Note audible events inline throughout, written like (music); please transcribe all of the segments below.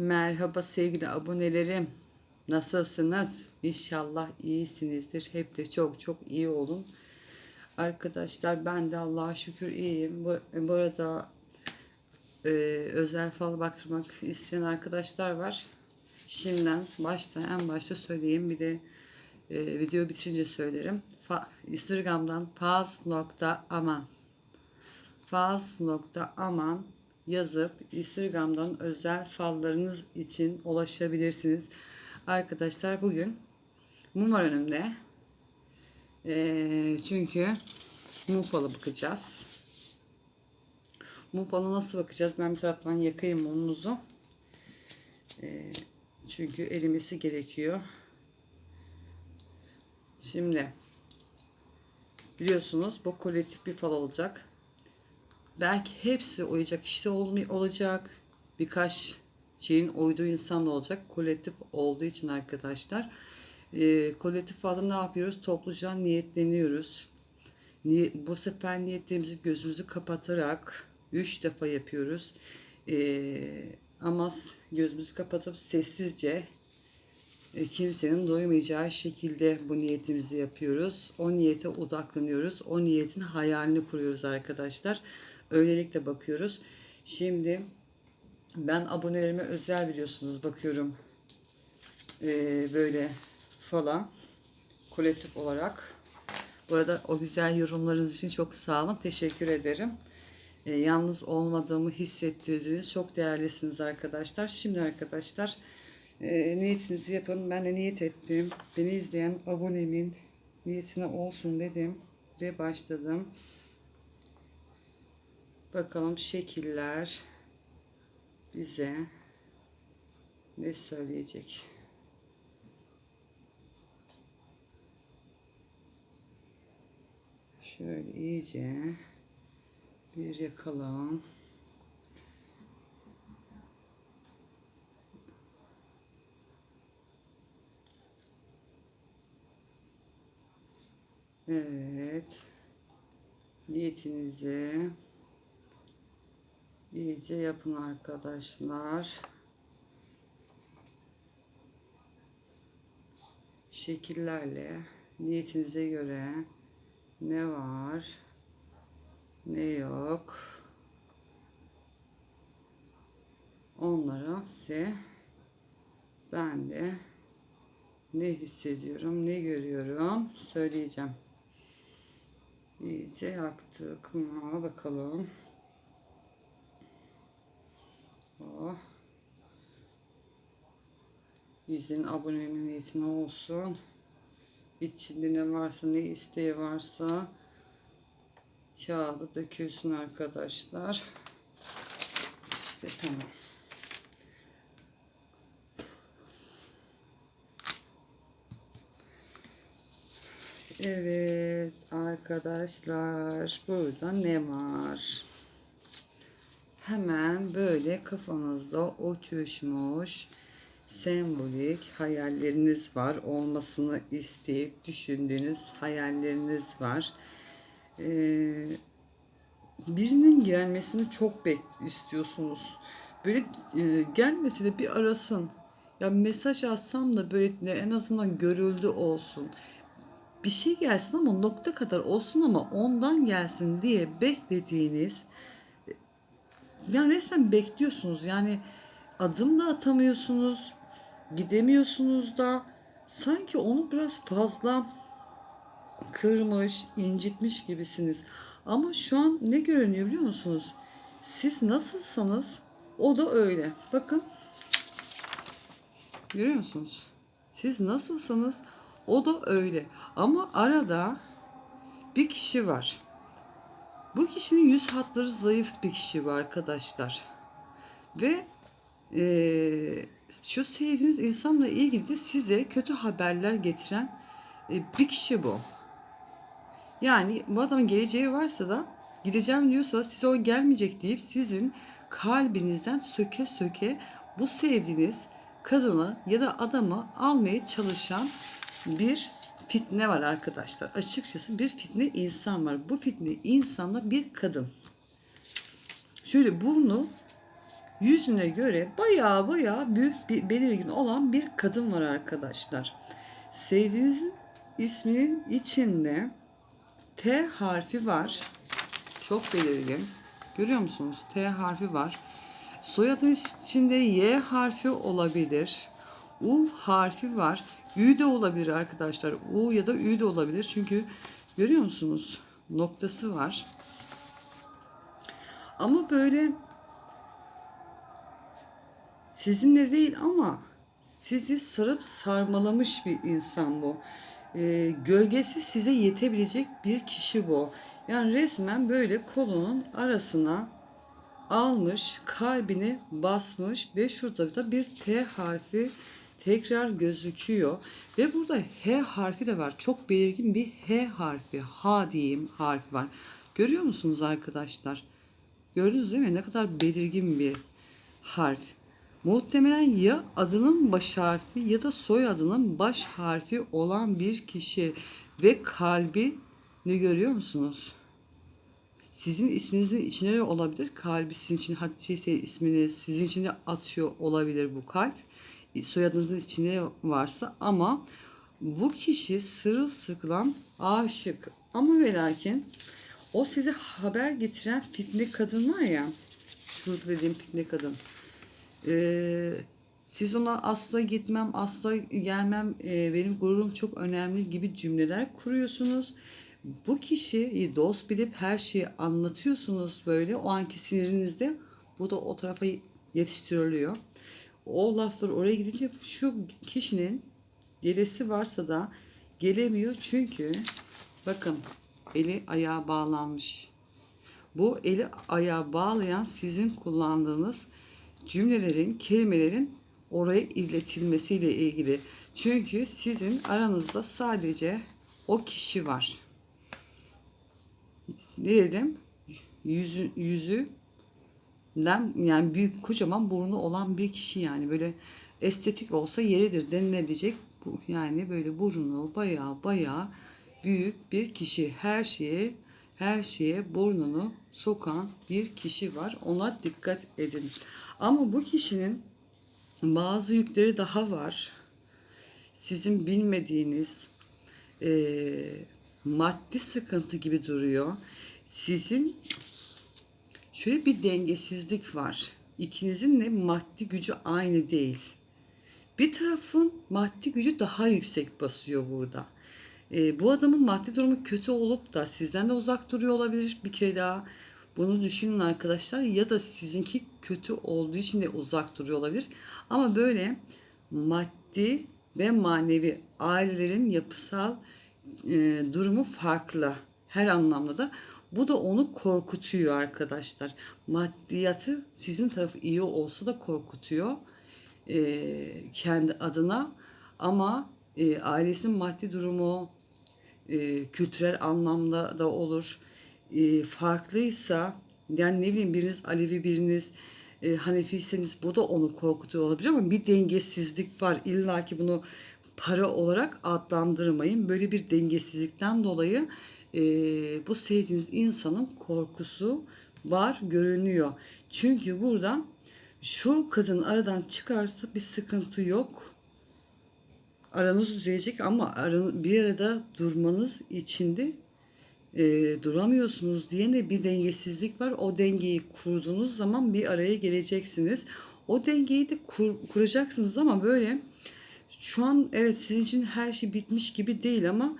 Merhaba sevgili abonelerim. Nasılsınız? İnşallah iyisinizdir. Hep de çok çok iyi olun. Arkadaşlar ben de Allah'a şükür iyiyim. Bu, arada e, özel fal baktırmak isteyen arkadaşlar var. Şimdiden başta en başta söyleyeyim. Bir de e, video bitirince söylerim. Fa, Instagram'dan paz.aman faz.aman yazıp Instagram'dan özel fallarınız için ulaşabilirsiniz. Arkadaşlar bugün mum var önümde. Ee, çünkü mum falı bakacağız. Mum falı nasıl bakacağız? Ben bir taraftan yakayım mumunuzu. Ee, çünkü erimesi gerekiyor. Şimdi biliyorsunuz bu kolektif bir fal olacak. Belki hepsi uyacak olmay olacak. Birkaç şeyin uyduğu insan da olacak. Kolektif olduğu için arkadaşlar. E, kolektif falda ne yapıyoruz? Topluca niyetleniyoruz. Niyet, bu sefer niyetlerimizi gözümüzü kapatarak 3 defa yapıyoruz. E, ama gözümüzü kapatıp sessizce e, kimsenin doymayacağı şekilde bu niyetimizi yapıyoruz. O niyete odaklanıyoruz. O niyetin hayalini kuruyoruz arkadaşlar. Öylelikle bakıyoruz. Şimdi ben abonelerime özel biliyorsunuz bakıyorum. Ee, böyle falan kolektif olarak. Bu arada o güzel yorumlarınız için çok sağ olun. Teşekkür ederim. Ee, yalnız olmadığımı hissettirdiğiniz çok değerlisiniz arkadaşlar. Şimdi arkadaşlar e, niyetinizi yapın. Ben de niyet ettim. Beni izleyen abonemin niyetine olsun dedim ve başladım. Bakalım şekiller bize ne söyleyecek. Şöyle iyice bir yakalım. Evet. Niyetinizi iyice yapın arkadaşlar. Şekillerle niyetinize göre ne var ne yok onlara size ben de ne hissediyorum ne görüyorum söyleyeceğim. İyice yaktık mı bakalım. İzin abonemin niyetine olsun. İçinde ne varsa ne isteği varsa kağıdı dökülsün arkadaşlar. İşte tamam. Evet arkadaşlar burada ne var? Hemen böyle kafanızda oturmuş sembolik hayalleriniz var. Olmasını isteyip düşündüğünüz hayalleriniz var. Ee, birinin gelmesini çok bek istiyorsunuz. Böyle e, gelmesi de bir arasın. Ya mesaj atsam da böyle en azından görüldü olsun bir şey gelsin ama nokta kadar olsun ama ondan gelsin diye beklediğiniz yani resmen bekliyorsunuz. Yani adım da atamıyorsunuz. Gidemiyorsunuz da sanki onu biraz fazla kırmış, incitmiş gibisiniz. Ama şu an ne görünüyor biliyor musunuz? Siz nasılsanız o da öyle. Bakın. Görüyor musunuz? Siz nasılsanız o da öyle. Ama arada bir kişi var. Bu kişinin yüz hatları zayıf bir kişi var arkadaşlar. Ve e, şu sevdiğiniz insanla ilgili de size kötü haberler getiren e, bir kişi bu. Yani bu adamın geleceği varsa da gideceğim diyorsa size o gelmeyecek deyip sizin kalbinizden söke söke bu sevdiğiniz kadını ya da adamı almaya çalışan bir fitne var arkadaşlar. Açıkçası bir fitne insan var. Bu fitne insanda bir kadın. Şöyle burnu yüzüne göre baya baya büyük bir belirgin olan bir kadın var arkadaşlar. Sevdiğinizin isminin içinde T harfi var. Çok belirgin. Görüyor musunuz? T harfi var. Soyadın içinde Y harfi olabilir. U harfi var. Ü de olabilir arkadaşlar. U ya da Ü de olabilir. Çünkü görüyor musunuz? Noktası var. Ama böyle sizinle değil ama sizi sarıp sarmalamış bir insan bu. Ee, gölgesi size yetebilecek bir kişi bu. Yani resmen böyle kolunun arasına almış, kalbini basmış ve şurada da bir T harfi tekrar gözüküyor. Ve burada H harfi de var. Çok belirgin bir H harfi, H diyeyim harfi var. Görüyor musunuz arkadaşlar? Gördünüz değil mi? Ne kadar belirgin bir harf. Muhtemelen ya adının baş harfi ya da soyadının baş harfi olan bir kişi ve kalbi ne görüyor musunuz? Sizin isminizin içine de olabilir. Kalbi sizin için Hatice ise isminiz sizin için de atıyor olabilir bu kalp. Soyadınızın içine varsa ama bu kişi sırılsıklam aşık. Ama ve lakin o size haber getiren fitne kadın var ya. Şurada dediğim fitne kadın. Ee, siz ona asla gitmem, asla gelmem, e, benim gururum çok önemli gibi cümleler kuruyorsunuz. Bu kişiyi dost bilip her şeyi anlatıyorsunuz böyle o anki sinirinizde. Bu da o tarafa yetiştiriliyor. O laflar oraya gidince şu kişinin gelesi varsa da gelemiyor çünkü bakın eli ayağı bağlanmış. Bu eli ayağı bağlayan sizin kullandığınız cümlelerin, kelimelerin oraya iletilmesiyle ilgili. Çünkü sizin aranızda sadece o kişi var. Diyelim yüzü, yüzü yani büyük kocaman burnu olan bir kişi yani böyle estetik olsa yeridir denilebilecek bu yani böyle burnu baya baya büyük bir kişi her şeye her şeye burnunu sokan bir kişi var ona dikkat edin ama bu kişinin bazı yükleri daha var sizin bilmediğiniz e, maddi sıkıntı gibi duruyor sizin şöyle bir dengesizlik var. İkinizin de maddi gücü aynı değil. Bir tarafın maddi gücü daha yüksek basıyor burada. E, bu adamın maddi durumu kötü olup da sizden de uzak duruyor olabilir bir kere daha. Bunu düşünün arkadaşlar ya da sizinki kötü olduğu için de uzak duruyor olabilir. Ama böyle maddi ve manevi ailelerin yapısal e, durumu farklı her anlamda da. Bu da onu korkutuyor arkadaşlar. Maddiyatı sizin tarafı iyi olsa da korkutuyor e, kendi adına ama e, ailesinin maddi durumu e, kültürel anlamda da olur. E, farklıysa yani ne bileyim biriniz Alevi biriniz e, Hanefiyseniz bu da onu korkutuyor olabilir ama bir dengesizlik var. İlla ki bunu para olarak adlandırmayın. Böyle bir dengesizlikten dolayı e, bu sevdiğiniz insanın korkusu var görünüyor. Çünkü burada şu kadın aradan çıkarsa bir sıkıntı yok. Aranız düzelecek ama bir arada durmanız içinde e, duramıyorsunuz diye de bir dengesizlik var. O dengeyi kurduğunuz zaman bir araya geleceksiniz. O dengeyi de kur, kuracaksınız ama böyle şu an evet sizin için her şey bitmiş gibi değil ama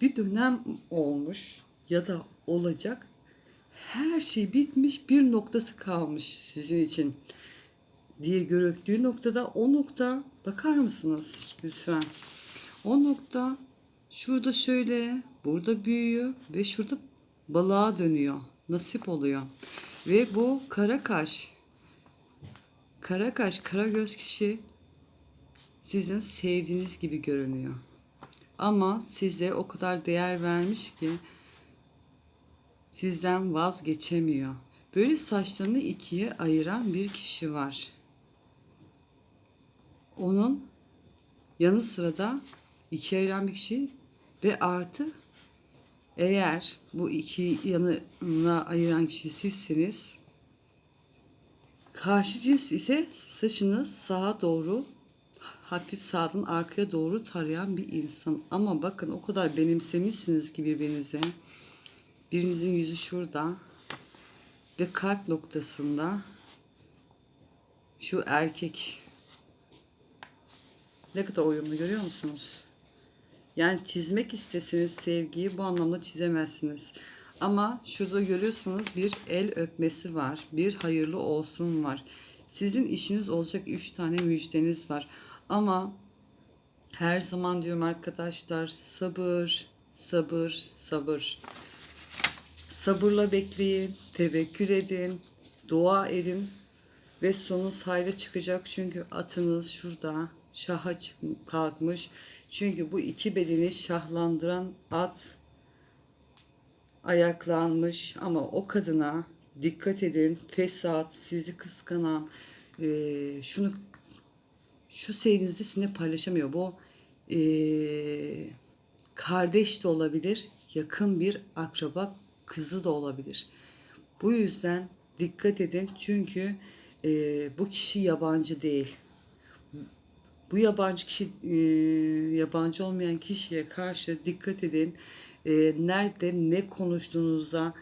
bir dönem olmuş ya da olacak. Her şey bitmiş bir noktası kalmış sizin için diye görüldüğü noktada o nokta bakar mısınız lütfen? O nokta şurada şöyle, burada büyüyor ve şurada balığa dönüyor. Nasip oluyor. Ve bu kara kaş, kara kaş, kara göz kişi sizin sevdiğiniz gibi görünüyor. Ama size o kadar değer vermiş ki sizden vazgeçemiyor. Böyle saçlarını ikiye ayıran bir kişi var. Onun yanı sıra da ikiye ayıran bir kişi ve artı eğer bu iki yanına ayıran kişi sizsiniz Karşı cins ise saçını sağa doğru hafif sağdan arkaya doğru tarayan bir insan. Ama bakın o kadar benimsemişsiniz ki birbirinize. Birinizin yüzü şurada ve kalp noktasında şu erkek ne kadar uyumlu görüyor musunuz? Yani çizmek isteseniz sevgiyi bu anlamda çizemezsiniz. Ama şurada görüyorsunuz bir el öpmesi var. Bir hayırlı olsun var. Sizin işiniz olacak üç tane müjdeniz var. Ama her zaman diyorum arkadaşlar sabır, sabır, sabır. Sabırla bekleyin, tevekkül edin, dua edin ve sonunuz hayra çıkacak. Çünkü atınız şurada şaha kalkmış. Çünkü bu iki bedeni şahlandıran at ayaklanmış ama o kadına dikkat edin. Fesat, sizi kıskanan, eee, şunu şu seyrinizde sizinle paylaşamıyor. Bu eee, kardeş de olabilir, yakın bir akraba kızı da olabilir. Bu yüzden dikkat edin çünkü eee, bu kişi yabancı değil. Bu yabancı kişi eee, yabancı olmayan kişiye karşı dikkat edin. Eee, nerede ne konuştuğunuza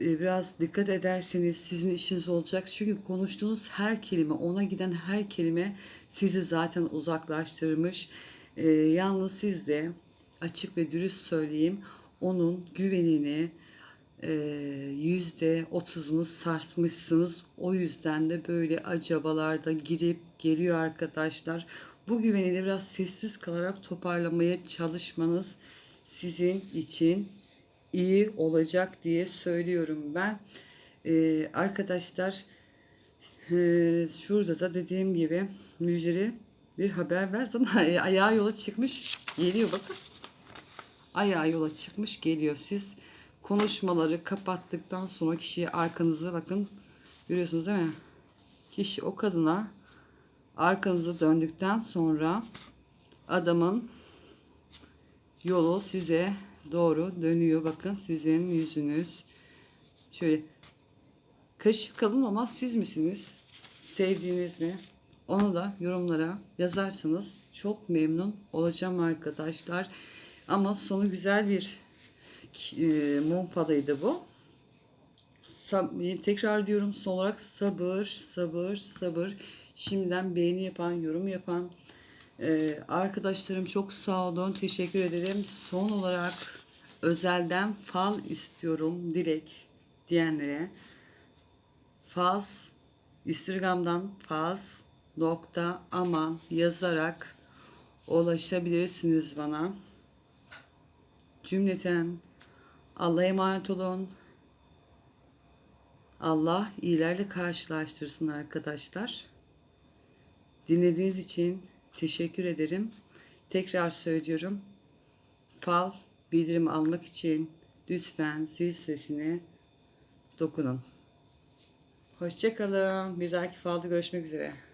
e, biraz dikkat ederseniz sizin işiniz olacak. Çünkü konuştuğunuz her kelime, ona giden her kelime sizi zaten uzaklaştırmış. E, yalnız siz de açık ve dürüst söyleyeyim, onun güvenini e, yüzde otuzunu sarsmışsınız. O yüzden de böyle acabalarda gidip geliyor arkadaşlar. Bu güveni de biraz sessiz kalarak toparlamaya çalışmanız sizin için iyi olacak diye söylüyorum ben. Ee, arkadaşlar ee, şurada da dediğim gibi müjdeli bir haber ver. Zaten (laughs) ayağı yola çıkmış geliyor bakın. Ayağı yola çıkmış geliyor. Siz konuşmaları kapattıktan sonra kişiye arkanızı bakın görüyorsunuz değil mi? Kişi o kadına arkanızı döndükten sonra adamın yolu size doğru dönüyor. Bakın sizin yüzünüz şöyle kaşık kalın ama siz misiniz? Sevdiğiniz mi? Onu da yorumlara yazarsanız çok memnun olacağım arkadaşlar. Ama sonu güzel bir e, mum falıydı bu. Tekrar diyorum son olarak sabır, sabır, sabır. Şimdiden beğeni yapan, yorum yapan ee, arkadaşlarım çok sağ olun. Teşekkür ederim. Son olarak özelden fal istiyorum dilek diyenlere faz Instagram'dan faz nokta aman yazarak ulaşabilirsiniz bana. Cümleten Allah'a emanet olun. Allah iyilerle karşılaştırsın arkadaşlar. Dinlediğiniz için teşekkür ederim. Tekrar söylüyorum. Fal bildirim almak için lütfen zil sesine dokunun. Hoşçakalın. Bir dahaki falda görüşmek üzere.